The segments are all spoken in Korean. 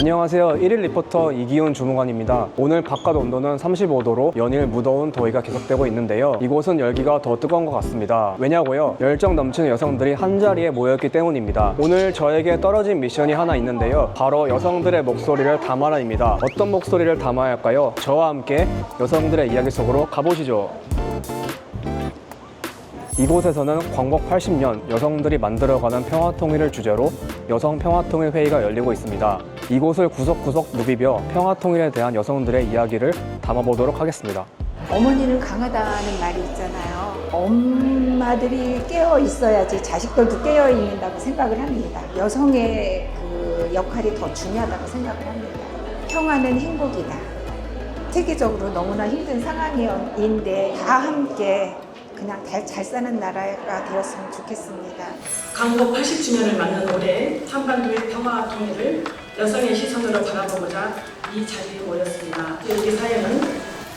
안녕하세요. 1일 리포터 이기훈 주무관입니다. 오늘 바깥 온도는 35도로 연일 무더운 더위가 계속되고 있는데요. 이곳은 열기가 더 뜨거운 것 같습니다. 왜냐고요? 열정 넘치는 여성들이 한자리에 모였기 때문입니다. 오늘 저에게 떨어진 미션이 하나 있는데요. 바로 여성들의 목소리를 담아라입니다. 어떤 목소리를 담아야 할까요? 저와 함께 여성들의 이야기 속으로 가보시죠. 이곳에서는 광복 80년 여성들이 만들어가는 평화통일을 주제로 여성 평화통일 회의가 열리고 있습니다. 이곳을 구석구석 누비며 평화통일에 대한 여성들의 이야기를 담아보도록 하겠습니다. 어머니는 강하다는 말이 있잖아요. 엄마들이 깨어 있어야지 자식들도 깨어 있는다고 생각을 합니다. 여성의 그 역할이 더 중요하다고 생각을 합니다. 평화는 행복이다. 세계적으로 너무나 힘든 상황인데 다 함께 그냥 잘, 잘 사는 나라가 되었으면 좋겠습니다. 강복 80주년을 맞는 올해 한반도의 평화와 통일을 여성의 시선으로 바라보고자 이 자리에 모였습니다. 우리 사회는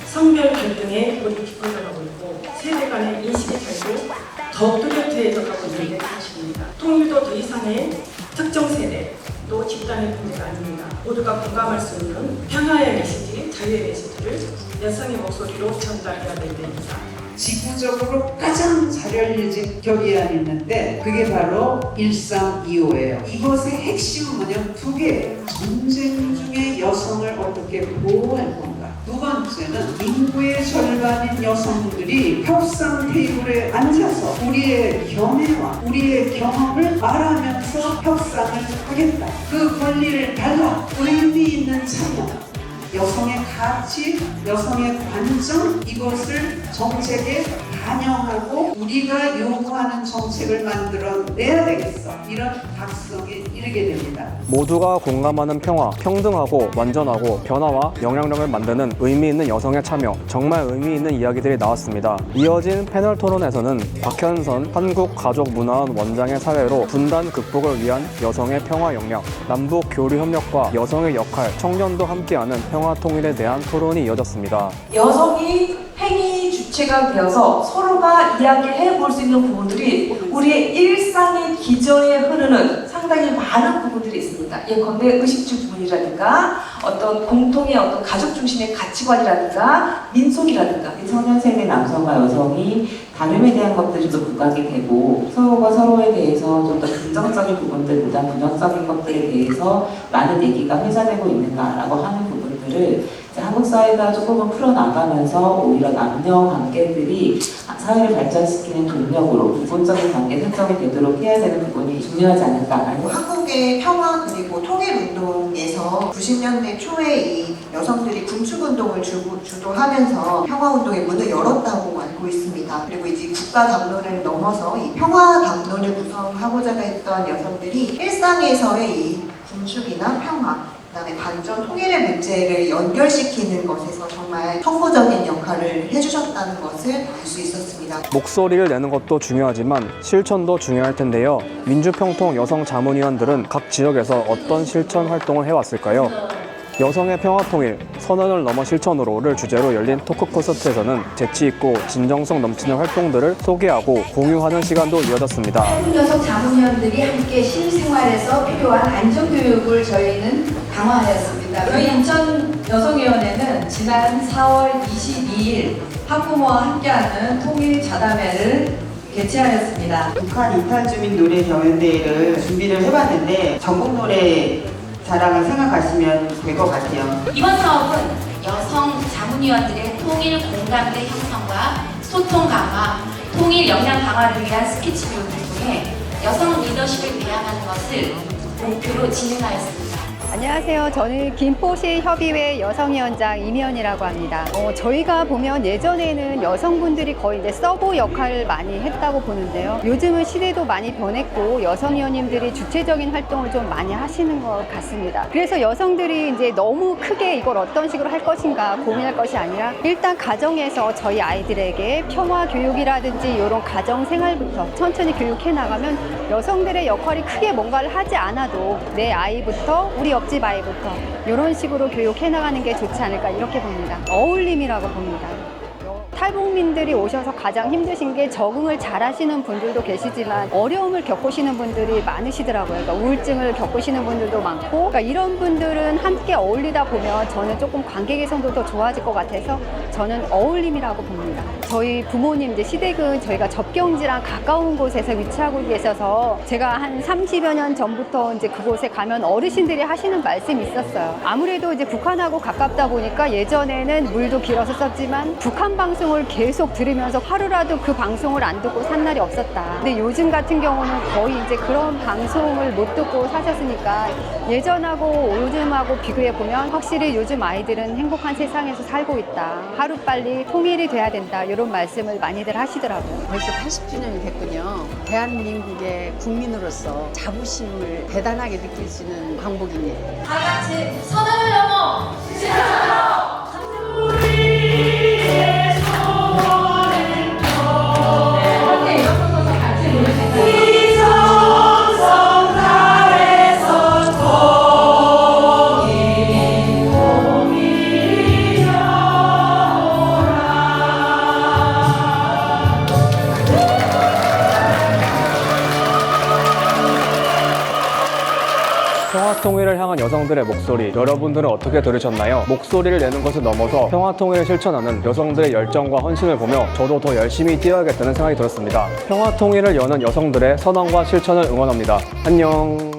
성별 갈등에 골이 깊어져가고 있고 세대 간의 인식의 차이도 더 뚜렷해져 가고 있는 게 사실입니다. 통일도 더 이상의 특정 세대 또 집단의 문제가 아닙니다. 모두가 공감할 수 있는 평화의 메시지, 자유의 메시지를 여성의 목소리로 전달해야 될 때입니다. 지구적으로 가장 잘 알려진 결의안이 있는데 그게 바로 1325예요. 이것의 핵심은 뭐냐면 두 개예요. 전쟁 중에 여성을 어떻게 보호할 건가. 두 번째는 인구의 절반인 여성들이 협상 테이블에 앉아서 우리의 견해와 우리의 경험을 말하면서 협상을 하겠다. 그 권리를 달라. 의미 있는 참여. 여성의 가치, 여성의 관점 이것을 정책에 반영하고 우리가 요구하는 정책을 만들어 내야 되겠어. 이런 각성에 이르게 됩니다. 모두가 공감하는 평화, 평등하고 완전하고 변화와 영향력을 만드는 의미 있는 여성의 참여, 정말 의미 있는 이야기들이 나왔습니다. 이어진 패널 토론에서는 박현선 한국가족문화원 원장의 사회로 분단 극복을 위한 여성의 평화 역량, 남북 교류 협력과 여성의 역할, 청년도 함께하는 평화 통일에 대한 토론이 이어졌습니다. 여성이 행위 주체가 되어서 서로가 이야기해 볼 수 있는 부분들이 우리의 일상의 기저에 흐르는 상당히 많은 부분들이 있습니다. 예컨대 의식주 부분이라든가 어떤 공통의 어떤 가족 중심의 가치관이라든가 민속이라든가 청년 세대 남성과 여성이 다름에 대한 것들이 좀 부각이 되고 서로가 서로에 대해서 좀 더 긍정적인 부분들보다 부정적인 것들에 대해서 많은 얘기가 회자되고 있는가라고 하는 부분들을 한국 사회가 조금은 풀어나가면서 오히려 남녀 관계들이 사회를 발전시키는 동력으로 기본적인 관계 설정이 되도록 해야 되는 부분이 중요하지 않을까라는 한국의 평화 그리고 통일 운동에서 90년대 초에 이 여성들이 군축 운동을 주, 주도하면서 평화 운동의 문을 열었다고 알고 있습니다. 그리고 이제 국가 담론을 넘어서 이 평화 담론을 구성하고자 했던 여성들이 일상에서의 이 군축이나 평화 그다음에 반전 통일의 문제를 연결시키는 것에서 정말 선구적인 역할을 해주셨다는 것을 알 수 있었습니다. 목소리를 내는 것도 중요하지만 실천도 중요할 텐데요. 민주평통 여성 자문위원들은 각 지역에서 어떤 실천 활동을 해왔을까요? 여성의 평화 통일, 선언을 넘어 실천으로를 주제로 열린 토크 콘서트에서는 재치 있고 진정성 넘치는 활동들을 소개하고 공유하는 시간도 이어졌습니다. 한국 여성 자문위원들이 함께 실생활에서 필요한 안전교육을 저희는 강화하였습니다. 저희 인천 여성위원회는 지난 4월 22일 학부모와 함께하는 통일 자담회를 개최하였습니다. 북한 이탈 주민 노래 경연대회를 준비를 해봤는데 전국 노래 자랑을 생각하시면 될 것 같아요. 이번 사업은 여성 자문위원들의 통일 공감대 형성과 소통 강화, 통일 역량 강화를 위한 스케치 교육을 통해 여성 리더십을 배양하는 것을 목표로 진행하였습니다. 안녕하세요. 저는 김포시 협의회 여성위원장 이미연이라고 합니다. 어, 저희가 보면 예전에는 여성분들이 거의 이제 서브 역할을 많이 했다고 보는데요. 요즘은 시대도 많이 변했고 여성위원님들이 주체적인 활동을 좀 많이 하시는 것 같습니다. 그래서 여성들이 이제 너무 크게 이걸 어떤 식으로 할 것인가 고민할 것이 아니라 일단 가정에서 저희 아이들에게 평화 교육이라든지 이런 가정 생활부터 천천히 교육해 나가면 여성들의 역할이 크게 뭔가를 하지 않아도 내 아이부터 우리 옆집 아이부터 이런 식으로 교육해 나가는 게 좋지 않을까 이렇게 봅니다. 어울림이라고 봅니다. 여- 탈북민들이 오셔서 가장 힘드신 게 적응을 잘 하시는 분들도 계시지만 어려움을 겪으시는 분들이 많으시더라고요. 그러니까 우울증을 겪으시는 분들도 많고 그러니까 이런 분들은 함께 어울리다 보면 저는 조금 관계 개선도 더 좋아질 것 같아서 저는 어울림이라고 봅니다. 저희 부모님 이제 시댁은 저희가 접경지랑 가까운 곳에서 위치하고 계셔서 제가 한 30여 년 전부터 이제 그곳에 가면 어르신들이 하시는 말씀이 있었어요. 아무래도 이제 북한하고 가깝다 보니까 예전에는 물도 길어서 썼지만 북한 방송 을 계속 들으면서 하루라도 그 방송을 안 듣고 산 날이 없었다. 근데 요즘 같은 경우는 거의 이제 그런 방송을 못 듣고 사셨으니까 예전하고 요즘하고 비교해 보면 확실히 요즘 아이들은 행복한 세상에서 살고 있다. 하루 빨리 통일이 돼야 된다. 이런 말씀을 많이들 하시더라고요. 벌써 80주년이 됐군요. 대한민국의 국민으로서 자부심을 대단하게 느낄 수 있는 광복입니다. 다 같이 선언을 넘어 평화 통일을 향한 여성들의 목소리 여러분들은 어떻게 들으셨나요? 목소리를 내는 것을 넘어서 평화 통일을 실천하는 여성들의 열정과 헌신을 보며 저도 더 열심히 뛰어야겠다는 생각이 들었습니다. 평화 통일을 여는 여성들의 선언과 실천을 응원합니다. 안녕.